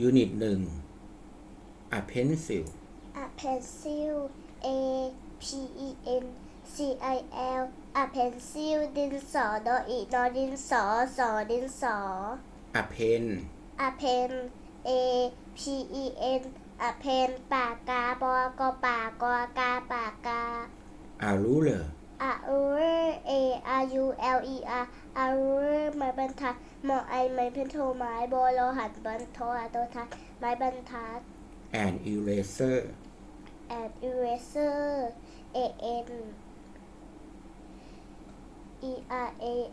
ยูนิตหนึ่ง a pencil a pencil a p e n c i l a pencil ดินสอดออีดอดินสอสอดินสอ a pen a pen a p e n a pen ปากกาบอกอปากกอกาปากกา a ruler a u r a r u l e r a u r ไม้บรรทัดหมอไอไม้เพนโทไม้โบโลหันบรรทอตัวทัดไม้บรรทัด an eraser and eraser a n e r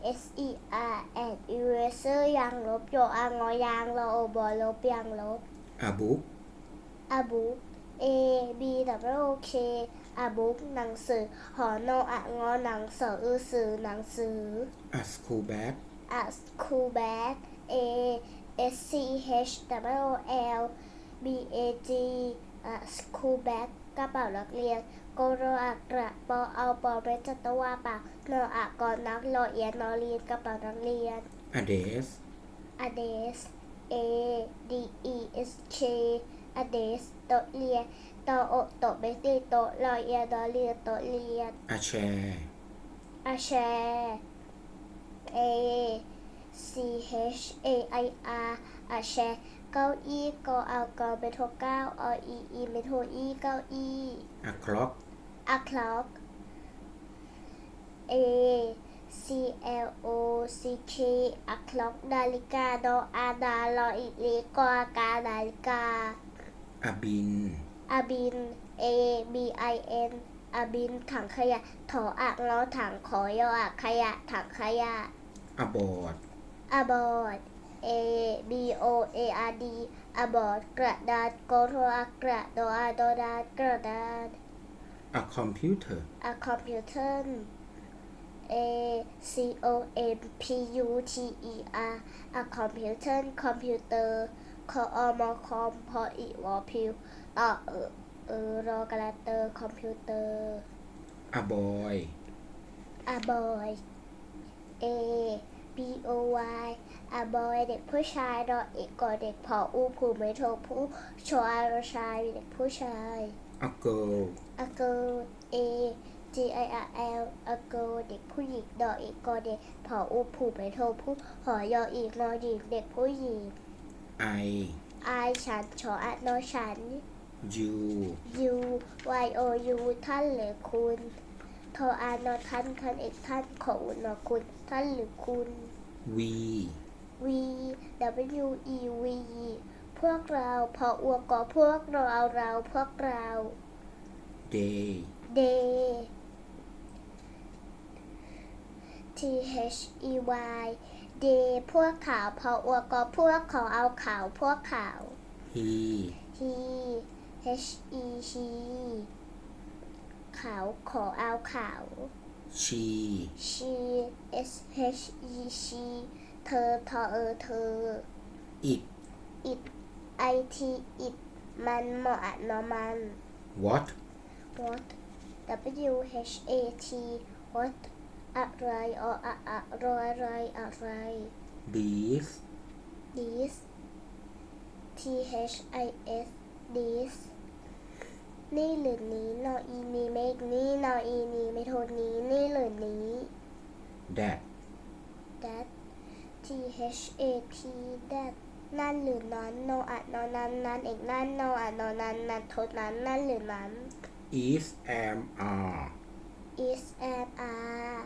a s e r and eraser ยางลบโยอางอยางรอโอบอลบยางลบ a book a book a b w o k a book หนังสือ หอนออะงอหนังสืออือสือหนังสือ a school bag a school bag a s c h w l b a g a school bag กระเป๋านักเรียนโกโรอักระปอเอาปอเมจัตวาปากนออะกอนักรอเอียนนอเรียนกระเป๋านักเรียน a desk a desk a d e s k a desk โต๊ะเรียนโตะโอะโตะเบสตีโต๊ะรอเอียนนอเรียนโต๊ะเรียน a chair a chair a c h a i r a chair เก้าอี้กอเอากอเมโทรเก้าออีอีเมโทรอีเก้าอี้ a clock a clock a c l o c k a clock นาฬิกาดออาดารออีเลกอากานาฬิกา a bin a bin a b i n a bin ถังขยะ ถออะงอถังขอยออะขยะ ถังขยะ a board a board a b o a r d a board กระดาษโกโทรกระดออาโดดากระดาษ a computer a computer a c o m p u t e r a computer computer คออ มคอมพออีวอพิวต่อเออเออรอกระเตอร์คอมพิวเตอร์ a boy a boy a b o y a boy เด็กผู้ชายดอเอกกอเด็กพออูผูไม่โทผู้ชออารชายเด็กผู้ชาย a girl a girl a g i r l a girl เด็กผู้หญิงดอเอกกอเด็กพออูผูไม่โทผู้หอยออีกนอหญิงเด็กผู้หญิง I I ฉันชออะนอฉัน you U Y O U ท่านหรือคุณโทอานอท่านท่านเอกท่านขออุนอคุณ ท่านหรือคุณ we V W E V พวกเราพออวกอพวกเราเอาเราพวกเรา they Day T H E Y Day พวกเขาพออวกอพวกเขาเอาเขาพวกเขา he He H E he เขาขอเอาเขา she she s h e she เธอทอเออเธอ it it i t it มันเหมาะนอมัน what what w h a t what อะไรออะอะรออะไรอะไร this this t h i s this นี่หรือนี้นออีนีเมกนี้นออีนีไม่โทษนี้ นี่หรือนี้ that that T H A T that นั่นหรือนั้นโนอะนอนั้นนั้นเอกนั่นโนอะนอนั้นนั้นโทษนั้นนั่นหรือนั้น is am are is and are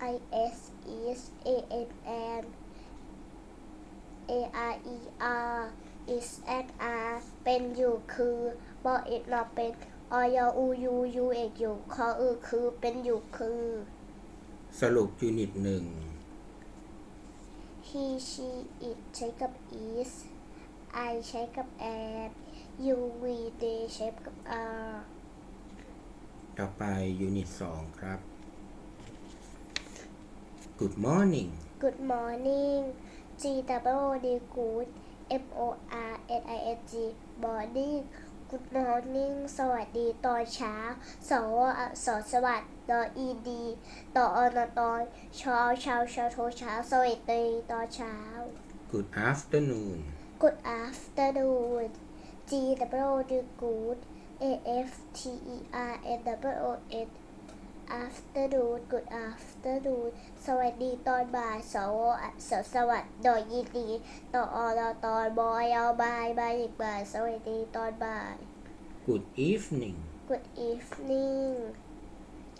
I S is A N and A R E R is and are เป็นอยู่คือบอเอกนอเป็นออยอูยูยูเอกอยู่คออือคือเป็นอยู่คือ สรุปยูนิตหนึ่ง he she it ใช้กับ is I ใช้กับ and you we they ใช้กับ are ต่อไปยูนิตสองครับ good morning good morning G W D good M O R N I N G morning good morning สวัสดีตอนเช้า สวอักษรสวัสดิ์ดอ e d ต่ออนตอนเช้าเช้าเช้าโทรเช้าสวัสดีตอนเช้า Good afternoon Good afternoon G W D good A F T E R N W O N afternoon good afternoon สวัสดีตอนบ่ายสวอัสสวัสดีดอยยินดีต่ออรตอนบอยเอาบายบายอีกบ่ายสวัสดีตอนบ่าย Good evening Good evening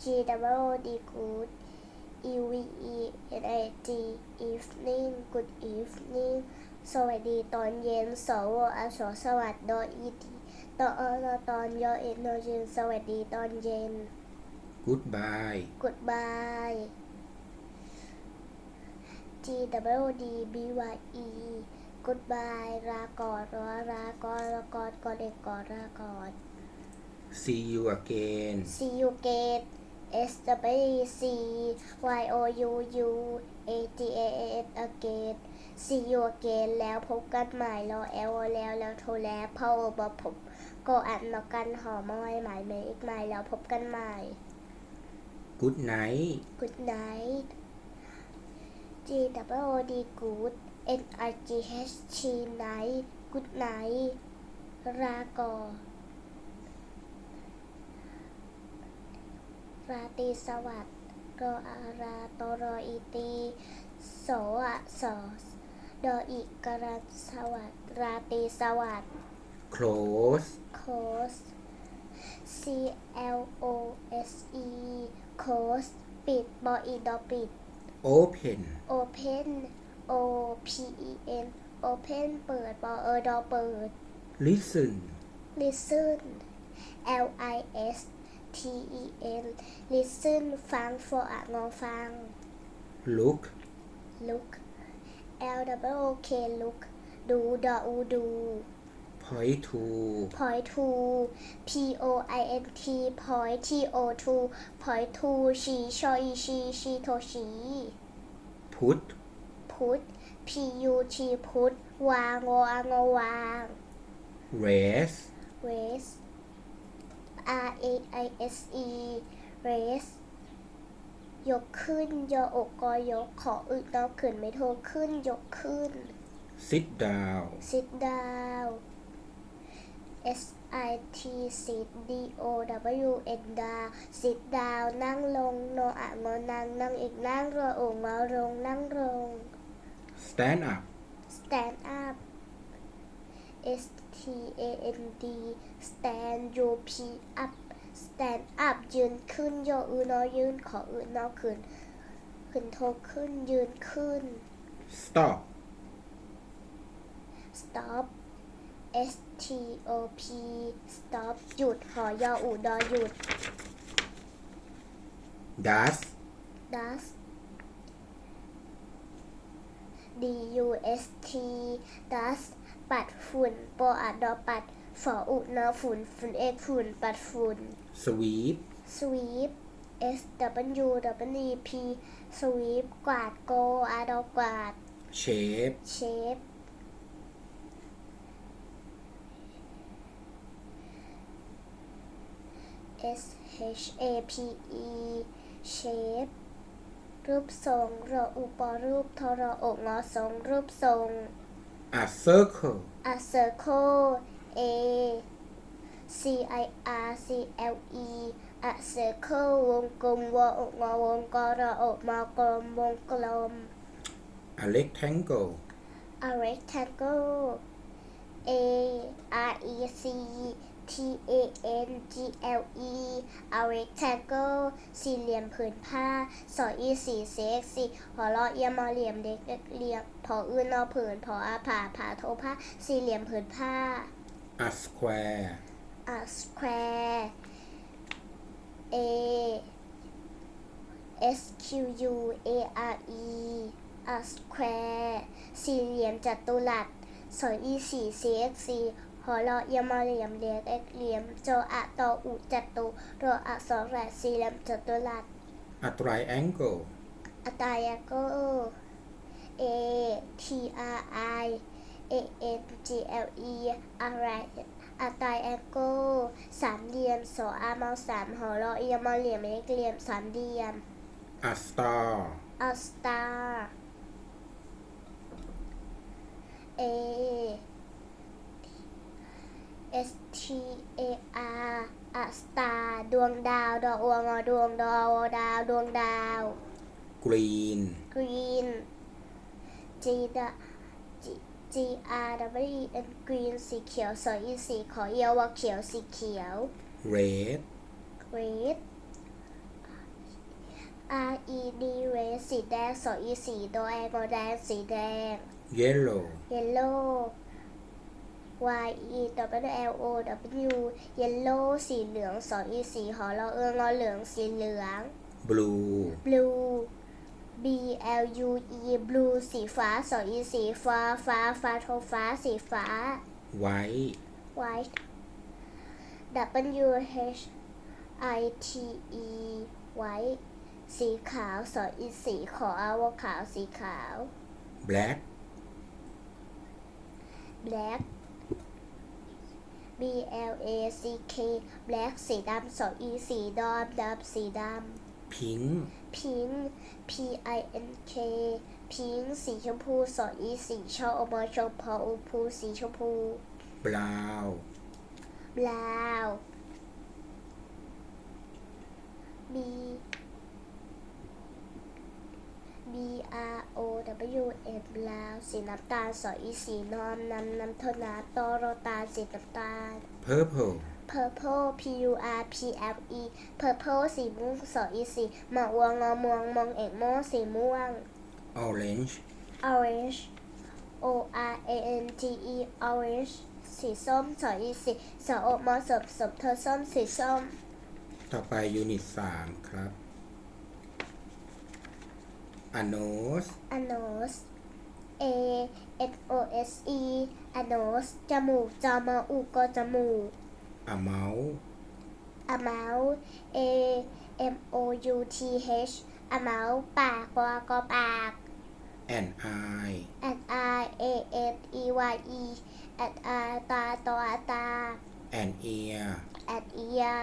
G W D good E V E N I G evening Good evening สวัสดีตอนเย็นสวอสสวัสดีดออีดีตออรตอนยอเอ็นโนเย็นสวัสดีตอนเย็น Goodbye Goodbye G W D B Y E Goodbye ลาก่อนรอลาก่อนละก่อนก่อนเด็กก่อนลาก่อน See you again See you again S W C Y O U U A T A N again See you again แล้วพบกันใหม่รอแอลแล้วแล้วโทรแล้วพ่อบอกผมก็อันแล้วกันหอมอยหมายเมอีกใหม่แล้วพบกันใหม่ Good night Good night G W O D good N I G H T night Good night ลาก่อนราตรีสวัสดิ์รออาราตรออีตีโสอะสอดออีกรันสวัสดิ์ราตรีสวัสดิ์ Close close C L O S E close ปิดบออีดอปิด Open open O P E N open เปิดบอเออดอเปิด Listen listen L I S T E N listen ฟัง for อะงอฟัง Look look L W O K look ดูดออูดู Point to point to P O I N T point T O to point to ชี้ชออีชีชีโทชี้ Put put P U T put วางวางอวาง Raise raise R A I S E raise ยกขึ้นยออกกอยกขออึดนอกขึ้นไม่โทรขึ้นยกขึ้น Sit down sit down S I T sit D O W N down sit down นั่งลง โนอะงอนั่งนั่งอีก นั่งรอโองอลง นั่งลง Stand up stand up S T A N D stand U P up stand up ยืนขึ้นโยอือนอยืนขออือนอขึ้น ขึ้นโทขึ้นยืนขึ้น Stop stop S T O P stop หยุดหอยออูดอหยุด Dust dust D U S T dust ปัดฝุ่นปออะดอปัดฝออุนอฝุ่นฝุ่นเอกฝุ่นปัดฝุ่น Sweep sweep S W W E P sweep กวาดโกอาดอกวาด Shape shape S H A P E shape รูปทรงรออุปรูปทรอกงอทรงรูปทรง A circle a circle A C I R C L E a circle วงกลมวงงอวงกรออกมากลมวงกลม A rectangle a rectangle A R E C T A N G L E a rectangle สี่เหลี่ยมผืนผ้าสออีสี่เซ็กสี่หอรอเอียมอเหลี่ยมเด็กเหลี่ยมพออื่นนอผืนพออาผาผาโทผ้าสี่เหลี่ยมผืนผ้า A square a square A S Q U A R E a square สี่เหลี่ยมจัตุรัสสอยอีสี่ C X C หอรอเอียมอเหลี่ยมเรียกเอ็กเหลี่ยมโจอะตออุจัตุรออะสองแหลสี่เหลี่ยมจัตุรัส A triangle อัตายาโก A T R I A N G L E อะไรอัตายาโกสามเหลี่ยมสออามาสามหอรอเอียมอเหลี่ยมเอ็กเหลี่ยมสามเหลี่ยม A star A star A S T A R a star ดวงดาวดอกอวงอดวงดาวดาวดวงดาว green green G G G R W N green สีเขียวสออีสีขอเอียวว่าเขียวสีเขียว red red R E D red สีแดงสออีสีดอแองอแดงสีแดง yellow yellow Y E W L O W yellow สีเหลืองสออีสีหอเราเอืองอเหลืองสีเหลือง blue blue B L U E blue สีฟ้าสออีสีฟ้าฟ้าฟ้าโทฟ้าสีฟ้า white white W H I T E white สีขาวสออีสีขออาวขาวสีขาว black black B L A C K black สีดำสออีสีดำดำสีดำ pink pink P I N K pink สีชมพูสออีสีชออมอชมพออุพูสีชมพู brown brown B B R O W N brown สีน้ำตาลสออีสีนอมน้ำน้ำเท่าน้ำตอโรตาลสีน้ำตาล purple purple P U R P L E purple สีม่วงสออีสีหมอวงงอมวงมองเอกโมสีม่วง orange orange O R A N G E orange สีส้มสออีสีสอโอมอสบสบเธอส้มสีส้ม ต่อไป unit 3ครับ a nose a nose A N O S E a nose จมูกจอมออูก็จมูก a mouth a mouth A M O U T H a mouth ปากกว่าก็ปาก an eye and I A N E Y E and I ตาตัวตา an ear and ear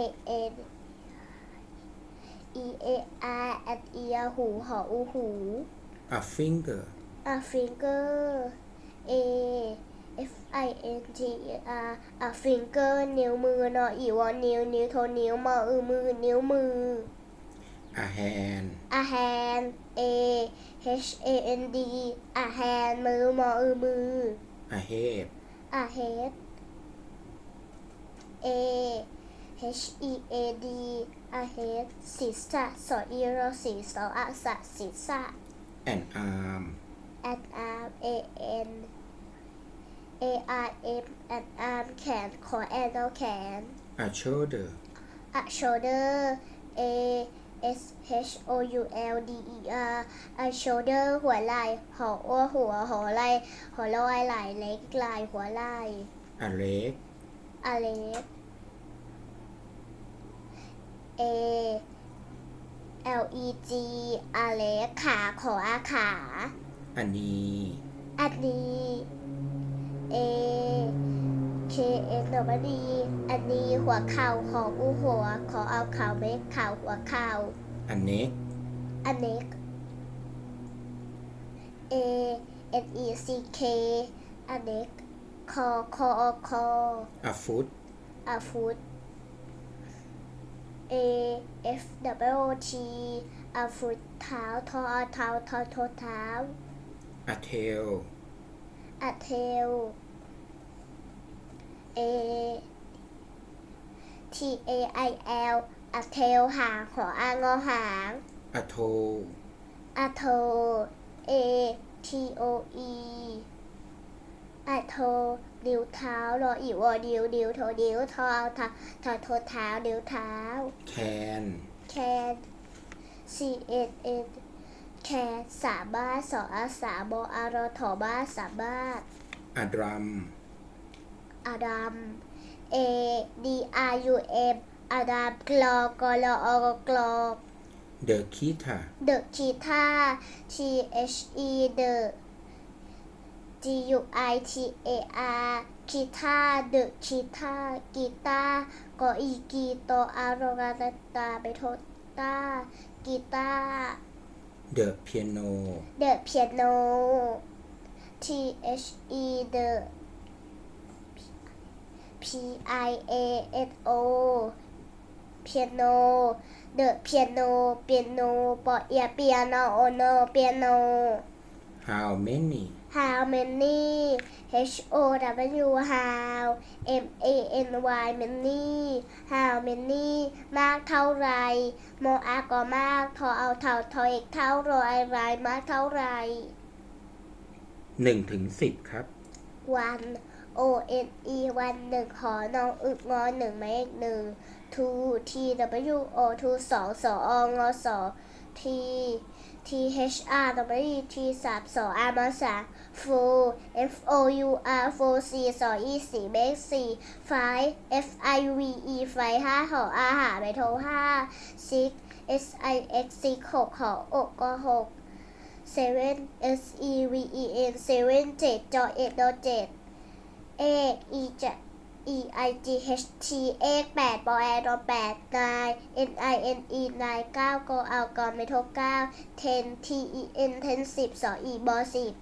A N E A R and ear หูหออูหู a finger a finger A F I N G E R a finger นิ้วมือเนาะอีวอนิ้วนิ้วโทนิ้วมออือมือนิ้วมือ a hand a hand A H A N D a hand มือมออือมือ a head a head A H E A D a head ศีรษะสออีรอศีสออะสะศีรษะ an arm and arm A N A R M and arm แขนขอแอนเอาแขน a shoulder a shoulder A S H O U L D E R a shoulder หัวไหล่หออ้วหัวหอไหล่หอลอยไหล่เล็กไหล่หัวไหล่ a leg a leg A L E G a leg ขาขออาขา a knee อันนี้ A K N W D อันนี้หัวเข่าขออู้หัว ขอเอาเข่าเม็กเข่าหัวเข่า a neck อันเน็ก A N E C K อันเน็กคอคอคอ a foot อาฟุต A F W T อาฟุตเท้าทอเท้าทอทอเท้า a tail อะเทล A T A I L อะเทลหางขออางอหาง a toe อะโท A T O E อะ โทนิ้วเท้ารออีวอนิ้วนิ้วโทนิ้วทอทอทอโทเท้านิ้วเท้า can can C N N can สามารถสออาสาบออารอถอบ้านสามารถ a drum อาดัม A D R U M อาดัมกลอกอลออกลอก the guitar The guitar T H E The G U I T A R guitar The guitar กีตาร์กออีกีโตอารอกาตาไปโทตากีตาร์ The piano the piano T H E the P I A N O piano the piano piano ปอเอีย piano no piano How many how many H O W how M A N Y many how many มากเท่าไรโมอาก็มากทอเอาเท่าทอเอกเท่ารออะไรมากเท่าไรหนึ่งถึงสิบครับวัน O N E วันหนึ่งหอนองอึกงอหนึ่งไม่เอกหนึ่ง two T W O two สองสององอสอง T T H R W T สามสองอามสาม four F O U R four สี่สองอีสี่เมกสี่ five F I V E ไฟห้าหออาหาไปโทรห้า six S I X สิหกหออกก็หก seven S E V E N seven เจ็ดจอเอ็ดโดเจ็ดเอก E จะ E I G H T เอกแปดบอแอดอแปดนาย N I N E นายเก้าโกเอากอไม่ทบเก้า ten T E N ten สิบสออีบอสิบ